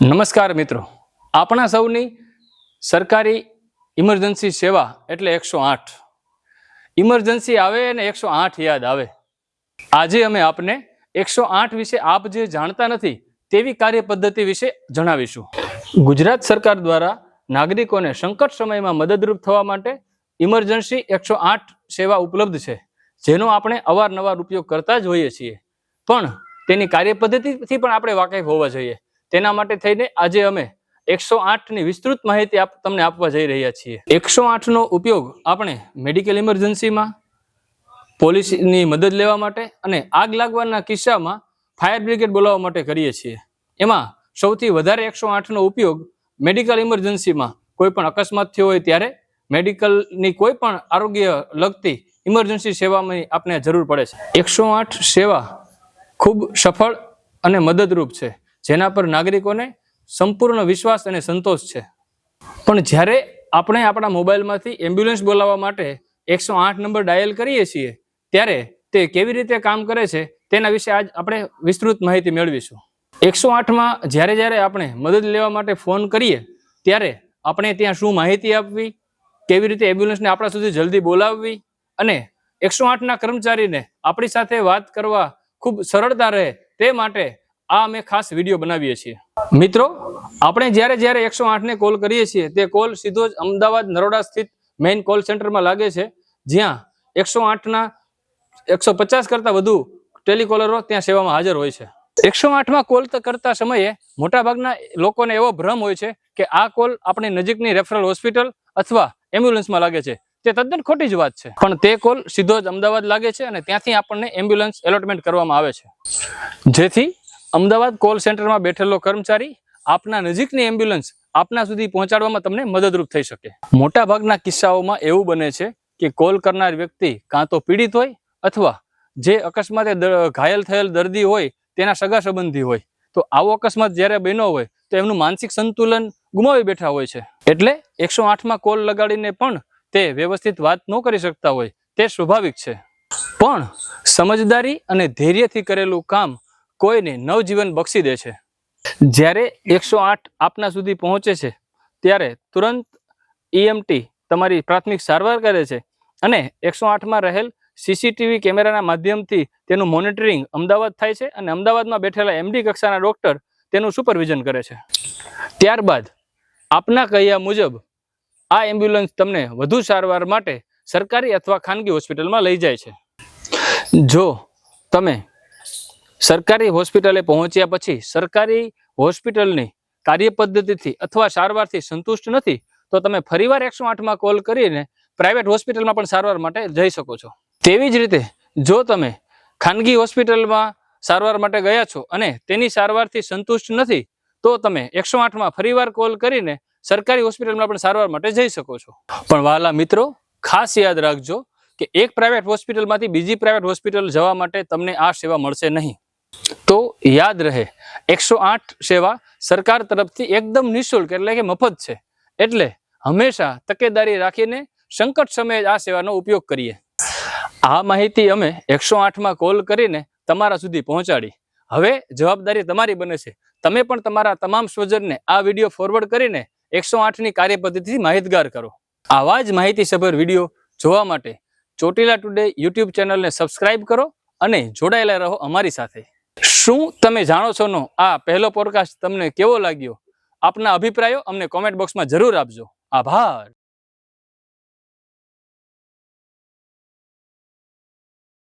નમસ્કાર મિત્રો. આપણા સૌની સરકારી ઇમરજન્સી સેવા એટલે એકસો આઠ. ઇમરજન્સી આવે અને એકસો આઠ યાદ આવે. આજે અમે આપને એકસો આઠ વિશે આપ જે જાણતા નથી તેવી કાર્ય પદ્ધતિ વિશે જણાવીશું. ગુજરાત સરકાર દ્વારા નાગરિકોને સંકટ સમયમાં મદદરૂપ થવા માટે ઇમરજન્સી એકસો આઠ સેવા ઉપલબ્ધ છે, જેનો આપણે અવારનવાર ઉપયોગ કરતા જ હોઈએ છીએ. પણ તેની કાર્ય પદ્ધતિથી પણ આપણે વાકેફ હોવા જોઈએ. તેના માટે થઈને આજે અમે એકસો આઠની વિસ્તૃત માહિતી આપ તમને આપવા જઈ રહ્યા છીએ. એકસો આઠનો ઉપયોગ આપણે મેડિકલ ઇમરજન્સીમાં, પોલીસની મદદ લેવા માટે અને આગ લાગવાના કિસ્સામાં ફાયર બ્રિગેડ બોલાવવા માટે કરીએ છીએ. એમાં સૌથી વધારે એકસો આઠનો ઉપયોગ મેડિકલ ઇમરજન્સીમાં કોઈ પણ અકસ્માત થયો હોય ત્યારે મેડિકલની કોઈ પણ આરોગ્ય લગતી ઇમરજન્સી સેવામાં આપને જરૂર પડે છે. એકસો આઠ સેવા ખૂબ સફળ અને મદદરૂપ છે. જેના પર નાગરિકોને સંપૂર્ણ વિશ્વાસ અને સંતોષ છે. પણ જ્યારે આપણે આપણા મોબાઈલમાંથી એમ્બ્યુલન્સ બોલાવવા માટે એકસો આઠ નંબર ડાયલ કરીએ છીએ, ત્યારે તે કેવી રીતે કામ કરે છે તેના વિશે આજ આપણે વિસ્તૃત માહિતી મેળવીશું. એકસો આઠમાં જ્યારે જ્યારે આપણે મદદ લેવા માટે ફોન કરીએ, ત્યારે આપણે ત્યાં શું માહિતી આપવી, કેવી રીતે એમ્બ્યુલન્સને આપણા સુધી જલ્દી બોલાવવી અને એકસો આઠના કર્મચારીને આપણી સાથે વાત કરવા ખૂબ સરળતા રહે તે માટે આ અમે ખાસ વીડિયો બનાવીએ છીએ. મિત્રો, આપણે જ્યારે જ્યારે એકસો આઠને કોલ કરીએ છીએ, તે કોલ સીધો જ અમદાવાદ નરોડા સ્થિત મેઇન કોલ સેન્ટરમાં લાગે છે. જ્યાં એકસો આઠના એકસો પચાસ કરતાં વધુ ટેલિકોલરો ત્યાં સેવામાં હાજર હોય છે. એકસો આઠમાં કોલ કરતા સમયે મોટાભાગના લોકોને એવો ભ્રમ હોય છે કે આ કોલ આપણી નજીકની રેફરલ હોસ્પિટલ અથવા એમ્બ્યુલન્સમાં લાગે છે. તે તદ્દન ખોટી જ વાત છે. પણ તે કોલ સીધો જ અમદાવાદ લાગે છે અને ત્યાંથી આપણને એમ્બ્યુલન્સ એલોટમેન્ટ કરવામાં આવે છે. જેથી અમદાવાદ કોલ સેન્ટરમાં બેઠેલો કર્મચારી આપના નજીકની એમ્બ્યુલન્સ આપના સુધી પહોંચાડવામાં તમને મદદરૂપ થઈ શકે. મોટાભાગના કિસ્સાઓમાં એવું બને છે કે કોલ કરનાર વ્યક્તિ કાં તો પીડિત હોય અથવા જે અકસ્માતે ઘાયલ થયેલ દર્દી હોય, તેના સગા સંબંધી હોય. તો આવો અકસ્માત જ્યારે બન્યો હોય, તો એમનું માનસિક સંતુલન ગુમાવી બેઠા હોય છે. એટલે એકસો આઠમાં કોલ લગાડીને પણ તે વ્યવસ્થિત વાત ન કરી શકતા હોય, તે સ્વાભાવિક છે. પણ સમજદારી અને ધૈર્યથી કરેલું કામ કોઈને નવજીવન બક્ષી દે છે. જ્યારે એકસો આઠ આપના સુધી પહોંચે છે, ત્યારે તુરંત ઈએમટી તમારી પ્રાથમિક સારવાર કરે છે અને એકસો આઠમાં રહેલ સીસીટીવી કેમેરાના માધ્યમથી તેનું મોનિટરિંગ અમદાવાદ થાય છે અને અમદાવાદમાં બેઠેલા એમડી કક્ષાના ડોક્ટર તેનું સુપરવિઝન કરે છે. ત્યારબાદ આપના કહ્યા મુજબ આ એમ્બ્યુલન્સ તમને વધુ સારવાર માટે સરકારી અથવા ખાનગી હોસ્પિટલમાં લઈ જાય છે. જો તમે સરકારી હોસ્પિટલે પહોંચ્યા પછી સરકારી હોસ્પિટલની કાર્યપદ્ધતિથી અથવા સારવારથી સંતુષ્ટ નથી, તો તમે ફરીવાર એકસો આઠમાં કોલ કરીને પ્રાઇવેટ હોસ્પિટલમાં પણ સારવાર માટે જઈ શકો છો. તેવી જ રીતે, જો તમે ખાનગી હોસ્પિટલમાં સારવાર માટે ગયા છો અને તેની સારવારથી સંતુષ્ટ નથી, તો તમે એકસો આઠમાં ફરીવાર કોલ કરીને સરકારી હોસ્પિટલમાં પણ સારવાર માટે જઈ શકો છો. પણ વાલા મિત્રો, ખાસ યાદ રાખજો કે એક પ્રાઇવેટ હોસ્પિટલમાંથી બીજી પ્રાઇવેટ હોસ્પિટલ જવા માટે તમને આ સેવા મળશે નહીં. તો યાદ રહે. એકસો આઠ સેવા સરકાર તરફથી એકદમ નિઃશુલ્ક એટલે કે મફત છે. એટલે હંમેશા તકેદારી રાખીને સંકટ સમયે આ સેવાનો ઉપયોગ કરીએ. આ માહિતી અમે એકસો આઠમાં કોલ કરીને તમારા સુધી પહોંચાડી. હવે જવાબદારી તમારી બને છે. તમે પણ તમારા તમામ સ્વજનને આ વીડિયો ફોરવર્ડ કરીને એકસો આઠની કાર્યપદ્ધતિથી માહિતગાર કરો. આવા જ માહિતીસભર વીડિયો જોવા માટે ચોટીલા ટુડે યુટ્યુબ ચેનલને સબસ્ક્રાઇબ કરો અને જોડાયેલા રહો અમારી સાથે. શું તમે જાણો છો નો? આ પહેલો પોડકાસ્ટ તમને કેવો લાગ્યો? આપના અભિપ્રાયો અમને કોમેન્ટ બોક્સમાં જરૂર આપજો. આભાર.